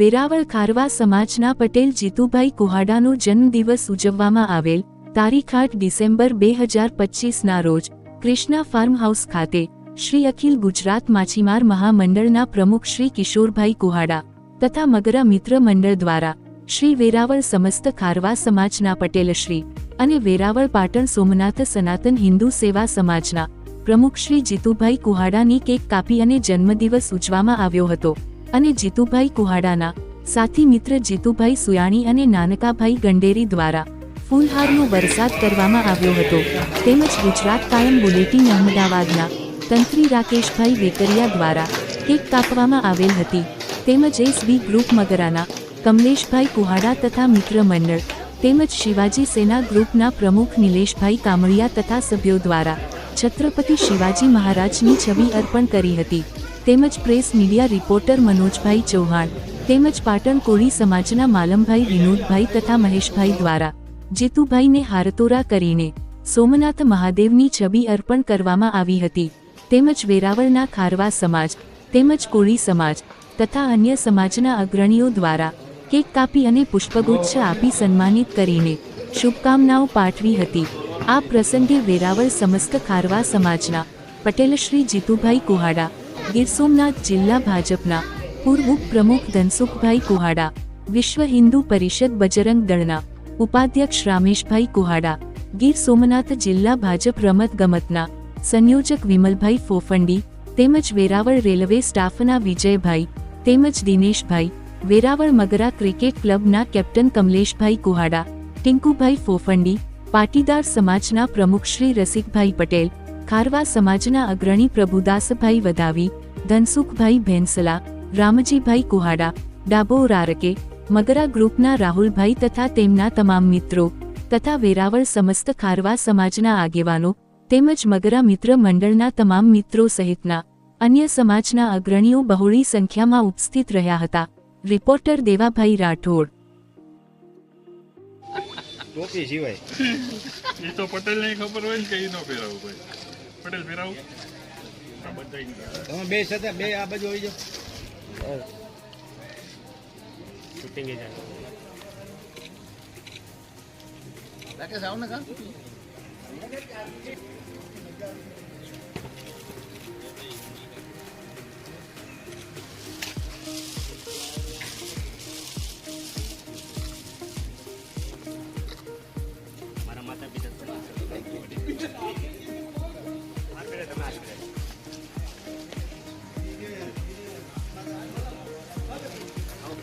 વેરાવળ ખારવા સમાજના પટેલ જીતુભાઈ કુહાડાનો જન્મદિવસ ઉજવવામાં આવેલ તારીખ આઠ ડિસેમ્બર બે હજાર પચીસના રોજ ક્રિષ્ના ફાર્મ હાઉસ ખાતે શ્રી અખિલ ગુજરાત માછીમાર મહામંડળના પ્રમુખ શ્રી કિશોરભાઈ કુહાડા તથા મગરા મિત્ર મંડળ દ્વારા શ્રી વેરાવળ સમસ્ત ખારવા સમાજના પટેલશ્રી અને વેરાવળ પાટણ સોમનાથ સનાતન હિન્દુ સેવા સમાજના પ્રમુખ શ્રી જીતુભાઈ કુહાડાની કેક કાપી અને જન્મદિવસ ઉજવામાં આવ્યો હતો. અને જીતુભાઈ કુહાડાના સાથી મિત્ર જીતુભાઈ સુયાણી અને નાનકાભાઈ ગંડેરી દ્વારા ફૂલહારનો વરસાદ કરવામાં આવ્યો હતો. તેમજ ગુજરાત કાયમ બુલેટિન અહમદાવાદના તંત્રી રાકેશભાઈ વેકરિયા દ્વારા કેક કાપવામાં આવેલ હતી. તેમજ એસબી ગ્રુપ મગરાના કમલેશભાઈ કુહાડા તથા મિત્ર મંડળ તેમજ શિવાજી સેના ગ્રુપના પ્રમુખ નિલેશભાઈ કામળિયા તથા સભ્યો દ્વારા છત્રપતિ શિવાજી મહારાજની છબી અર્પણ કરી હતી. તેમજ press media reporter Manojbhai Chauhan, તેમજ પાટણ કોળી સમાજના માલમભાઈ વિનોદભાઈ તથા મહેશભાઈ દ્વારા, જેતુભાઈને હારતોરા કરીને, સોમનાથ મહાદેવની છબી અર્પણ કરવામાં આવી હતી. તેમજ વેરાવળના ખારવા સમાજ, તેમજ કોળી સમાજ, તથા અન્ય સમાજના અગ્રણીઓ દ્વારા, કેક કાપી અને પુષ્પગુચ્છ આપી સન્માનિત કરીને, શુભકામનાઓ પાઠવી હતી. આ પ્રસંગે વેરાવળ સમસ્ત ખારવા સમાજના, પટેલશ્રી જીતુભાઈ કુહાડા ગીર સોમનાથ જિલ્લા ભાજપના પૂર્વ પ્રમુખ ધનસુખભાઈ કુહાડા, વિશ્વ હિન્દુ પરિષદ બજરંગ દળના ઉપાધ્યક્ષ રામેશભાઈ કુહાડા, ગીર સોમનાથ જિલ્લા ભાજપ રમત ગમતના સંયોજક વિમલભાઈ ફોફંડી તેમજ વેરાવળ રેલવે સ્ટાફના વિજયભાઈ તેમજ દિનેશભાઈ, વેરાવળ મગરા ક્રિકેટ ક્લબના કેપ્ટન કમલેશભાઈ કુહાડા, ટિંકુભાઈ ફોફંડી, પાટીદાર સમાજના પ્રમુખ શ્રી રસિકભાઈ પટેલ ખારવા સમાજના અગ્રણી પ્રભુદાસભાઈ વધાવી ધનસુખભાઈ ભેંસલા રામજીભાઈ કુહાડા ડાબો રારકે મગરા ગ્રુપના રાહુલભાઈ તથા તેમના તમામ મિત્રો તથા વેરાવળ સમસ્ત ખારવા સમાજના આગેવાનો તેમજ મગરા મિત્ર મંડળના તમામ મિત્રો સહિતના અન્ય સમાજના અગ્રણીઓ બહોળી સંખ્યામાં ઉપસ્થિત રહ્યા હતા. રિપોર્ટર દેવાભાઈ રાઠોડ. ટોપી સિવાય. એ તો પટેલ ને ખબર હોય ને કે ઈ નો પહેરાવું ભાઈ. પટેલ ફેરાવું. તમે બે સાથે બે આ બાજુ આવી જાઓ.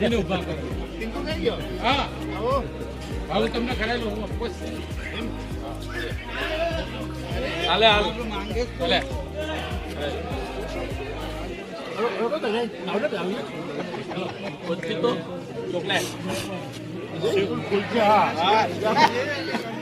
દિલ ઊભા કરો. ટિંકુ કઈ ગયો હા. આવો આવું તમને કરાયેલું હું ઓફકોર્સ એમ હાલે હાલ. માંગે હાલે. રોકો તો. નહીં આવડે હા.